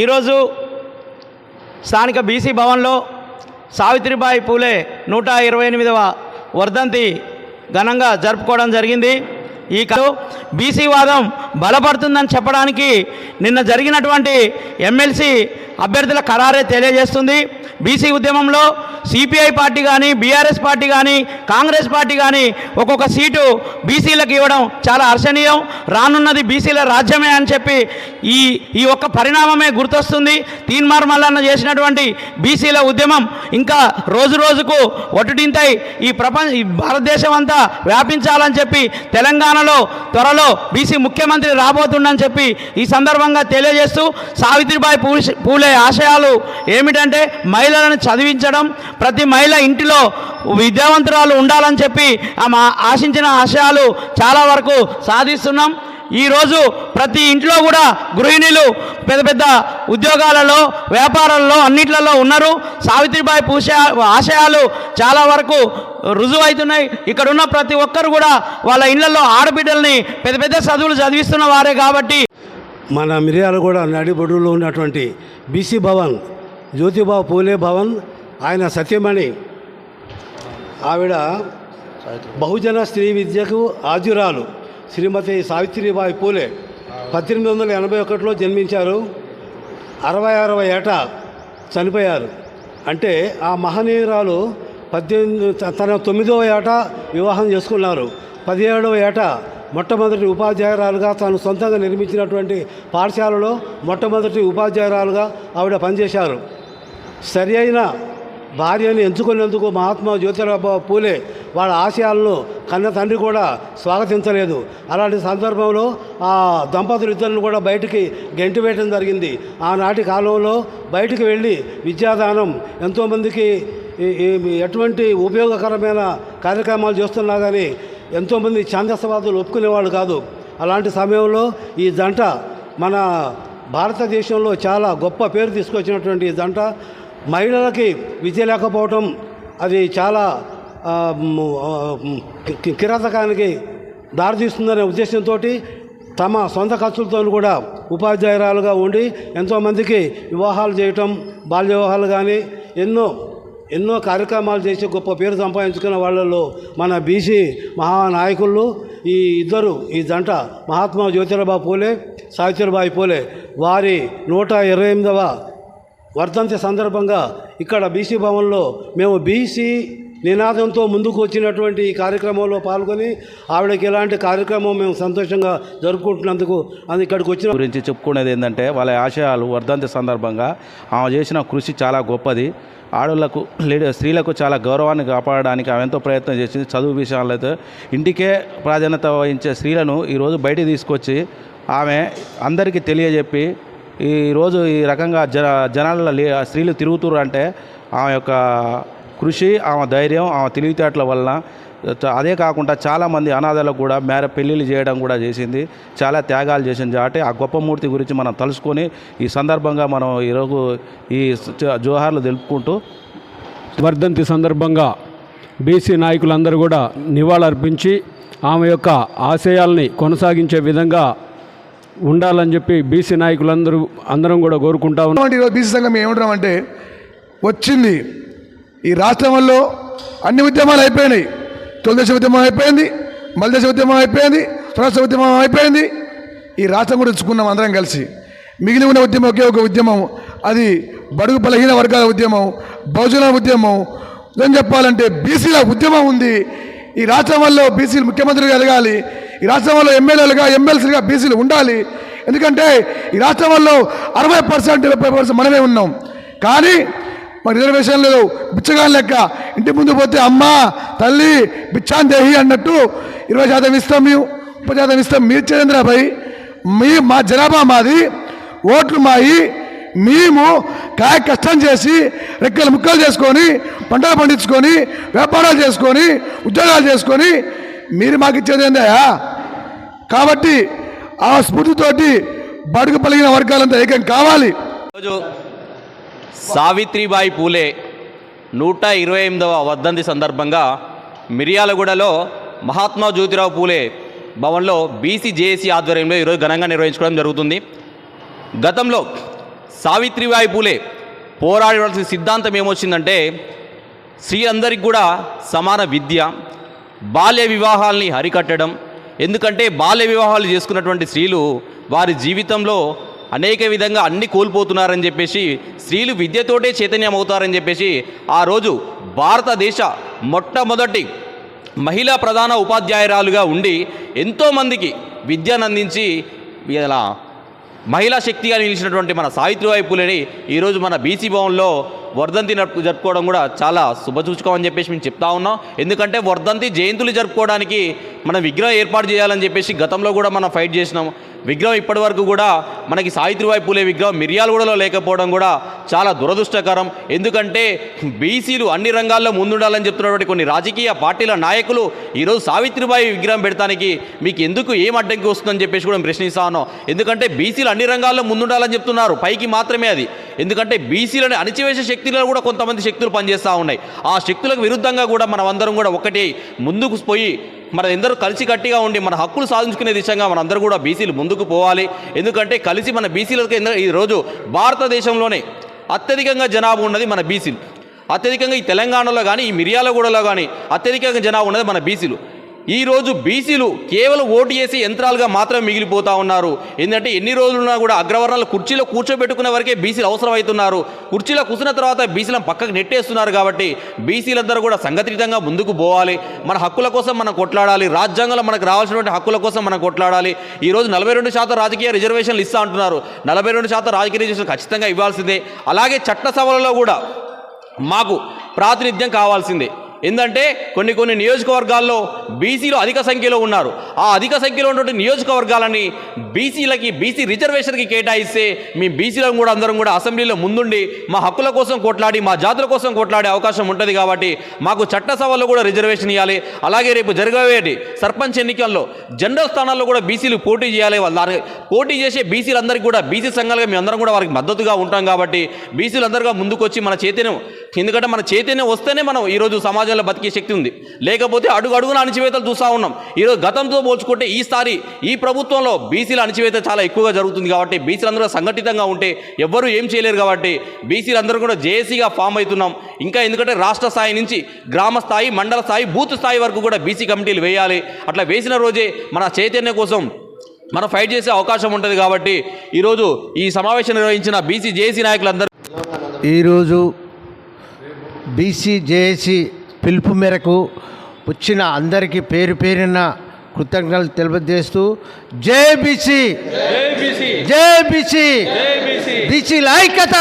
ఈరోజు స్థానిక బీసీ భవన్లో సావిత్రిబాయి పూలే నూట ఇరవై ఎనిమిదవ వర్ధంతి ఘనంగా జరుపుకోవడం జరిగింది. ఈ కాదు బీసీ వాదం బలపడుతుందని చెప్పడానికి నిన్న జరిగినటువంటి ఎమ్మెల్సీ అభ్యర్థుల ఖరారే తెలియజేస్తుంది. బీసీ ఉద్యమంలో సిపిఐ పార్టీ కానీ బీఆర్ఎస్ పార్టీ కానీ కాంగ్రెస్ పార్టీ కానీ ఒక్కొక్క సీటు బీసీలకు ఇవ్వడం చాలా హర్షణీయం. రానున్నది బీసీల రాజ్యమే అని చెప్పి ఈ ఈ ఒక్క పరిణామమే గుర్తొస్తుంది. తీన్మార్ మల్లన్న చేసినటువంటి బీసీల ఉద్యమం ఇంకా రోజు రోజుకు ఒట్టుడింతై ఈ ప్రపంచ ఈ భారతదేశం అంతా వ్యాపించాలని చెప్పి తెలంగాణ తెలంగాణలో త్వరలో బీసీ ముఖ్యమంత్రి రాబోతుండని చెప్పి ఈ సందర్భంగా తెలియజేస్తూ సావిత్రిబాయి పూలే పూలే ఆశయాలు ఏమిటంటే మహిళలను చదివించడం ప్రతి మహిళ ఇంటిలో విద్యావంతురాలు ఉండాలని చెప్పి ఆమె ఆశించిన ఆశయాలు చాలా వరకు సాధిస్తున్నాం. ఈరోజు ప్రతి ఇంట్లో కూడా గృహిణులు పెద్ద పెద్ద ఉద్యోగాలలో వ్యాపారాల్లో అన్నిట్లలో ఉన్నారు. సావిత్రిబాయి పూసే ఆశయాలు చాలా వరకు రుజువు అవుతున్నాయి ఇక్కడ ఉన్న ప్రతి ఒక్కరు కూడా వాళ్ళ ఇళ్ళలో ఆడబిడ్డల్ని పెద్ద పెద్ద చదువులు చదివిస్తున్న వారే కాబట్టి. మన మిర్యాలగూడ నడిబొడ్డులో ఉన్నటువంటి బీసీ భవన్ జ్యోతిబా పూలే భవన్ ఆయన సత్యమణి. ఆవిడ బహుజన స్త్రీ విద్యకు ఆద్యురాలు శ్రీమతి సావిత్రిబాయి పూలే పద్దెనిమిది వందల ఎనభై ఒకటిలో జన్మించారు. అరవై అరవై ఏట చనిపోయారు. అంటే ఆ మహనీయురాలు పద్దెనిమిది తన తొమ్మిదవ ఏట వివాహం చేసుకున్నారు. పదిహేడవ ఏట మొట్టమొదటి ఉపాధ్యాయురాలుగా తాను సొంతంగా నిర్మించినటువంటి పాఠశాలలో మొట్టమొదటి ఉపాధ్యాయురాలుగా ఆవిడ పనిచేశారు. సరి అయిన భార్యను ఎంచుకునేందుకు మహాత్మా జ్యోతిరావు పూలే వాళ్ళ ఆశయాలను కన్న తండ్రి కూడా స్వాగతించలేదు. అలాంటి సందర్భంలో ఆ దంపతులు ఇద్దరిని కూడా బయటికి గెంటివేయడం జరిగింది. ఆనాటి కాలంలో బయటికి వెళ్ళి విద్యాదానం ఎంతోమందికి ఎటువంటి ఉపయోగకరమైన కార్యక్రమాలు చేస్తున్నా కానీ ఎంతోమంది ఛాందసవాదులు ఒప్పుకునేవాళ్ళు కాదు. అలాంటి సమయంలో ఈ జంట మన భారతదేశంలో చాలా గొప్ప పేరు తీసుకొచ్చినటువంటి ఈ జంట మహిళలకి విద్య లేకపోవటం అది చాలా కిరాతకానికి దారితీస్తుందనే ఉద్దేశంతో తమ సొంత ఖర్చులతో కూడా ఉపాధ్యాయురాలుగా ఉండి ఎంతోమందికి వివాహాలు చేయటం బాల్య వివాహాలు కానీ ఎన్నో ఎన్నో కార్యక్రమాలు చేసి గొప్ప పేరు సంపాదించుకున్న వాళ్ళలో మన బీసీ మహానాయకులు ఈ ఇద్దరు ఈ జంట మహాత్మా జ్యోతిరాబాయి పూలే సావిత్రిబాయి పూలే వారి నూట ఇరవై ఎనిమిదవ వర్ధంతి సందర్భంగా ఇక్కడ బీసీ భవన్లో మేము బీసీ నినాదంతో ముందుకు వచ్చినటువంటి ఈ కార్యక్రమంలో పాల్గొని ఆవిడకి ఇలాంటి కార్యక్రమం మేము సంతోషంగా జరుపుకుంటున్నందుకు అది ఇక్కడికి వచ్చిన గురించి చెప్పుకునేది ఏంటంటే వాళ్ళ ఆశయాలు వర్ధంతి సందర్భంగా ఆమె చేసిన కృషి చాలా గొప్పది. ఆడవాళ్ళకు లేడీ స్త్రీలకు చాలా గౌరవాన్ని కాపాడడానికి ఆమె ఎంతో ప్రయత్నం చేసింది. చదువు విషయాల్లో అయితే ఇంటికే ప్రాధాన్యత వహించే స్త్రీలను ఈరోజు బయటికి తీసుకొచ్చి ఆమె అందరికీ తెలియజెప్పి ఈరోజు ఈ రకంగా జన జనాల స్త్రీలు తిరుగుతురు అంటే ఆమె యొక్క కృషి ఆమె ధైర్యం ఆమె తెలివితేటల వలన అదే కాకుండా చాలామంది అనాథలకు కూడా మేర పెళ్ళిళ్ళు చేయడం కూడా చేసింది. చాలా త్యాగాలు చేసింది. కాబట్టి ఆ గొప్ప మూర్తి గురించి మనం తలుసుకొని ఈ సందర్భంగా మనం ఈరోజు ఈ జోహార్లు తెలుపుకుంటూ వర్ధంతి సందర్భంగా బీసీ నాయకులందరూ కూడా నివాళులర్పించి ఆమె యొక్క ఆశయాల్ని కొనసాగించే విధంగా ఉండాలని చెప్పి బీసీ నాయకులందరూ అందరం కూడా కోరుకుంటా ఉన్నాం. ఈరోజు బీసీ సంఘం ఏమంటున్నాం అంటే వచ్చింది. ఈ రాష్ట్రంలో అన్ని ఉద్యమాలు అయిపోయినాయి. తొలిదశ ఉద్యమం అయిపోయింది మలిదశ ఉద్యమం అయిపోయింది స్వరాష్ట్ర ఉద్యమం అయిపోయింది. ఈ రాష్ట్రం కూడా ఇచ్చుకున్నాం అందరం కలిసి. మిగిలి ఉన్న ఉద్యమం ఒకే ఒక ఉద్యమం. అది బడుగు బలహీన వర్గాల ఉద్యమం బహుజన ఉద్యమం. ఏం చెప్పాలంటే బీసీల ఉద్యమం ఉంది. ఈ రాష్ట్రంలో బీసీలు ముఖ్యమంత్రిగా ఎదగాలి. ఈ రాష్ట్రంలో ఎమ్మెల్యేలుగా ఎమ్మెల్సీలుగా బీసీలు ఉండాలి. ఎందుకంటే ఈ రాష్ట్రంలో అరవై పర్సెంట్ డెబ్బై పర్సెంట్ మనమే ఉన్నాం. కానీ మన రిజర్వేషన్లు లేదు. బిచ్చగాని లెక్క. ఇంటి ముందు పోతే అమ్మ తల్లి బిచ్చాన్ దేహి అన్నట్టు ఇరవై శాతం ఇస్తాం మేము ముప్పై శాతం ఇస్తాం. మీరు చంద్రబాయి మీ మా జనాభా మాది. ఓట్లు మాయి. మేము కాయ కష్టం చేసి రెక్కలు ముక్కలు చేసుకొని పంటలు పండించుకొని వ్యాపారాలు చేసుకొని ఉద్యోగాలు చేసుకొని మీరు మాకు ఇచ్చేది ఏందయ్యా? కాబట్టి ఆ స్ఫూర్తితోటి బడుగు పలిగిన వర్గాలంతా ఏకం కావాలి. రోజు సావిత్రిబాయి పూలే నూట ఇరవై ఎనిమిదవ వర్ధంతి సందర్భంగా మిర్యాలగూడలో మహాత్మా జ్యోతిరావు పూలే భవన్లో బీసీ జేఏసీ ఆధ్వర్యంలో ఈరోజు ఘనంగా నిర్వహించుకోవడం జరుగుతుంది. గతంలో సావిత్రిబాయి పూలే పోరాడవలసిన సిద్ధాంతం ఏమొచ్చిందంటే స్త్రీ అందరికి కూడా సమాన విద్య బాల్య వివాహాల్ని హరికట్టడం ఎందుకంటే బాల్య వివాహాలు చేసుకున్నటువంటి స్త్రీలు వారి జీవితంలో అనేక విధంగా అన్ని కోల్పోతున్నారని చెప్పేసి స్త్రీలు విద్యతోటే చైతన్యం అవుతారని చెప్పేసి ఆ రోజు భారతదేశ మొట్టమొదటి మహిళా ప్రధాన ఉపాధ్యాయురాలుగా ఉండి ఎంతోమందికి విద్యను అందించి ఇలా మహిళా శక్తిగా నిలిచినటువంటి మన సావిత్రిబాయి పూలేని ఈరోజు మన బీసీ భవన్లో వర్ధంతి నడుపు జరుపుకోవడం కూడా చాలా శుభసూచకం అని చెప్పేసి మేము చెప్తా ఉన్నాం. ఎందుకంటే వర్ధంతి జయంతులు జరుపుకోవడానికి మనం విగ్రహం ఏర్పాటు చేయాలని చెప్పేసి గతంలో కూడా మనం ఫైట్ చేసినాం విగ్రహం ఇప్పటి వరకు కూడా మనకి సావిత్రిబాయి పూలే విగ్రహం మిర్యాలగూడలో లేకపోవడం కూడా చాలా దురదృష్టకరం. ఎందుకంటే బీసీలు అన్ని రంగాల్లో ముందుండాలని చెప్తున్నటువంటి కొన్ని రాజకీయ పార్టీల నాయకులు ఈరోజు సావిత్రిబాయి విగ్రహం పెడతానికి మీకు ఎందుకు ఏం అడ్డంకి వస్తుందని చెప్పేసి కూడా ప్రశ్నిస్తాను ప్రశ్నిస్తా ఉన్నాం. ఎందుకంటే బీసీలు అన్ని రంగాల్లో ముందుండాలని చెప్తున్నారు. పైకి మాత్రమే అది. ఎందుకంటే బీసీలను అణిచివేసే శక్తులలో కూడా కొంతమంది శక్తులు పనిచేస్తూ ఉన్నాయి. ఆ శక్తులకు విరుద్ధంగా కూడా మనం అందరం కూడా ఒకటి ముందుకు పోయి మన ఎందరూ కలిసి గట్టిగా ఉండి మన హక్కులు సాధించుకునే దిశగా మనందరూ కూడా బీసీలు ముందుకు పోవాలి. ఎందుకంటే కలిసి మన బీసీలకు ఎందు- ఈరోజు భారతదేశంలోనే అత్యధికంగా జనాభా ఉన్నది మన బీసీలు. అత్యధికంగా ఈ తెలంగాణలో కానీ ఈ మిర్యాలగూడలో కానీ అత్యధికంగా జనాభా ఉన్నది మన బీసీలు. ఈరోజు బీసీలు కేవలం ఓటు చేసి యంత్రాలుగా మాత్రమే మిగిలిపోతా ఉన్నారు. ఎందుకంటే ఎన్ని రోజులున్నా కూడా అగ్రవర్ణాలు కుర్చీలో కూర్చోబెట్టుకునే వరకే బీసీలు అవసరం అవుతున్నారు కుర్చీలో కూర్చున్న తర్వాత బీసీలను పక్కకు నెట్టేస్తున్నారు కాబట్టి బీసీలందరూ కూడా సంఘటితంగా ముందుకు పోవాలి. మన హక్కుల కోసం మనం కొట్లాడాలి. రాజ్యాంగంలో మనకు రావాల్సినటువంటి హక్కుల కోసం మనం కొట్లాడాలి. ఈరోజు నలభై రెండు శాతం రాజకీయ రిజర్వేషన్లు ఇస్తా అంటున్నారు. నలభై రెండు శాతం రాజకీయ రిజర్వేషన్ ఖచ్చితంగా ఇవ్వాల్సిందే. అలాగే చట్టసభలలో కూడా మాకు ప్రాతినిధ్యం కావాల్సిందే. ఏంటంటే కొన్ని కొన్ని నియోజకవర్గాల్లో బీసీలు అధిక సంఖ్యలో ఉన్నారు. ఆ అధిక సంఖ్యలో ఉన్నటువంటి నియోజకవర్గాలని బీసీలకి బీసీ రిజర్వేషన్కి కేటాయిస్తే మీ బీసీలను కూడా అందరం కూడా అసెంబ్లీలో ముందుండి మా హక్కుల కోసం కొట్లాడి మా జాతుల కోసం కొట్లాడే అవకాశం ఉంటుంది కాబట్టి మాకు చట్టసభలో కూడా రిజర్వేషన్ ఇవ్వాలి అలాగే రేపు జరగబోయేటి సర్పంచ్ ఎన్నికల్లో జనరల్ స్థానాల్లో కూడా బీసీలు పోటీ చేయాలి. వాళ్ళ పోటీ చేసే బీసీలందరికీ కూడా బీసీ సంఘాలుగా మేము అందరం కూడా వారికి మద్దతుగా ఉంటాం కాబట్టి బీసీలందరిగా ముందుకొచ్చి మన చైతన్యం ఎందుకంటే మన చైతన్యం వస్తేనే మనం ఈరోజు సమాజంలో బతికే శక్తి ఉంది. లేకపోతే అడుగు అడుగున అణచివేతలు చూస్తూ ఉన్నాం. ఈరోజు గతంతో పోల్చుకుంటే ఈసారి ఈ ప్రభుత్వంలో బీసీల అణచివేత చాలా ఎక్కువగా జరుగుతుంది కాబట్టి బీసీలందరూ సంఘటితంగా ఉంటే ఎవ్వరూ ఏం చేయలేరు కాబట్టి బీసీలందరూ కూడా జేఏసీగా ఫామ్ అవుతున్నాం. ఇంకా ఎందుకంటే రాష్ట్ర స్థాయి నుంచి గ్రామ స్థాయి మండల స్థాయి బూత్ స్థాయి వరకు కూడా బీసీ కమిటీలు వేయాలి. అట్లా వేసిన రోజే మన చైతన్యం కోసం మనం ఫైట్ చేసే అవకాశం ఉంటుంది కాబట్టి ఈరోజు ఈ సమావేశం నిర్వహించిన బీసీ జేఏసీ నాయకులందరూ ఈరోజు బీసీ జేఏసీ పిలుపు మేరకు వచ్చిన అందరికీ పేరు పేరిన కృతజ్ఞతలు తెలియజేస్తూ జై బీసీ. జై బీసీ. బీసీ. ఐక్యత.